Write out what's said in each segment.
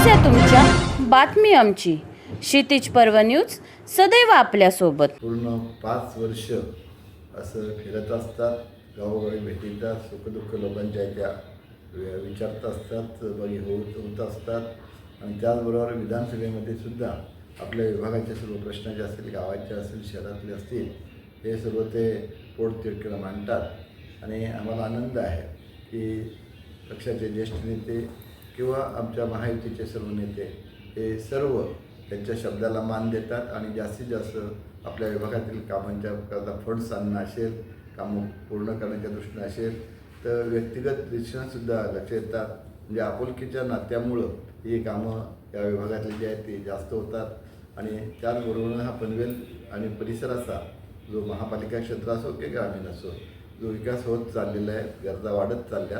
समस्या तुमच्या बातमी आमची. क्षितिज पर्व न्यूज सदैव आपल्यासोबत. पूर्ण पाच वर्ष असं फिरत असतात गावोगावी भेटीतात सुखदुःख लोकांच्या त्या वि- विचारत असतात सहभागी होत होत असतात. आणि त्याचबरोबर विधानसभेमध्ये सुद्धा आपल्या विभागाचे सर्व प्रश्न जे असतील गावाचे असतील शहरातले असतील हे सर्व ते पोटतिडकीनं मांडतात. आणि आम्हाला आनंद आहे की पक्षाचे ज्येष्ठ नेते किंवा आमच्या महायुतीचे सर्व नेते हे सर्व त्यांच्या शब्दाला मान देतात आणि जास्तीत जास्त आपल्या विभागातील कामांच्या करता फंड्स आणणं असेल कामं पूर्ण करण्याच्या दृष्टीने असेल तर व्यक्तिगत दृष्टीनंसुद्धा लक्ष येतात म्हणजे आपुलकीच्या नात्यामुळं ही कामं या विभागातली जी आहेत ती जास्त होतात. आणि त्याचबरोबर हा पनवेल आणि परिसराचा जो महापालिका क्षेत्र असो की ग्रामीण असो जो विकास होत चाललेला आहे गरजा वाढत चालल्या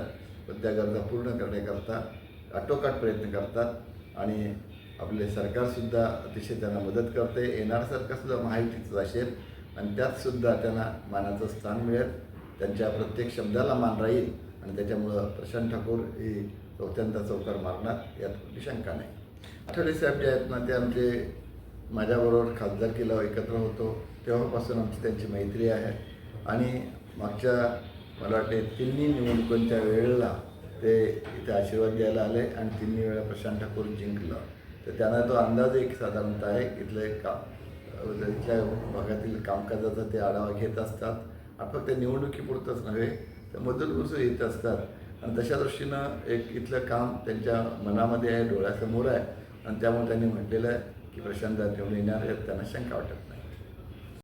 पण त्या गरजा पूर्ण करण्याकरता आटोकाट प्रयत्न करतात आणि आपले सरकारसुद्धा अतिशय त्यांना मदत करते. येणार सरकारसुद्धा माहितीच असेल आणि त्यातसुद्धा त्यांना मानाचं स्थान मिळेल. त्यांच्या प्रत्येक शब्दाला मान राहील आणि त्याच्यामुळं प्रशांत ठाकूर ही चौथ्यांदा चौकार मारणार यात कुठली शंका नाही. आठवले साहेब जे आहेत ना ते आमचे माझ्याबरोबर खासदार खासदारकीला एकत्र होतो. तेव्हापासून आमची त्यांची मैत्री आहे. आणि मागच्या मला वाटते तिन्ही निवडणुकांच्या वेळेला ते इथे आशीर्वाद द्यायला आले आणि तिन्ही वेळा प्रशांत ठाकूर जिंकलं. तर त्यांना तो अंदाज एक साधारणतः आहे इथलं एक काम इथल्या भागातील कामकाजाचा ते आढावा घेत असतात. आणि फक्त निवडणुकीपुरतंच नव्हे तर मधून येत असतात. आणि तशा दृष्टीनं एक इथलं काम त्यांच्या मनामध्ये आहे डोळ्यासमोर आहे. आणि त्यामुळे त्यांनी म्हटलेलं आहे की प्रशांत निवडून येणार आहेत त्यांना शंका वाटत नाही.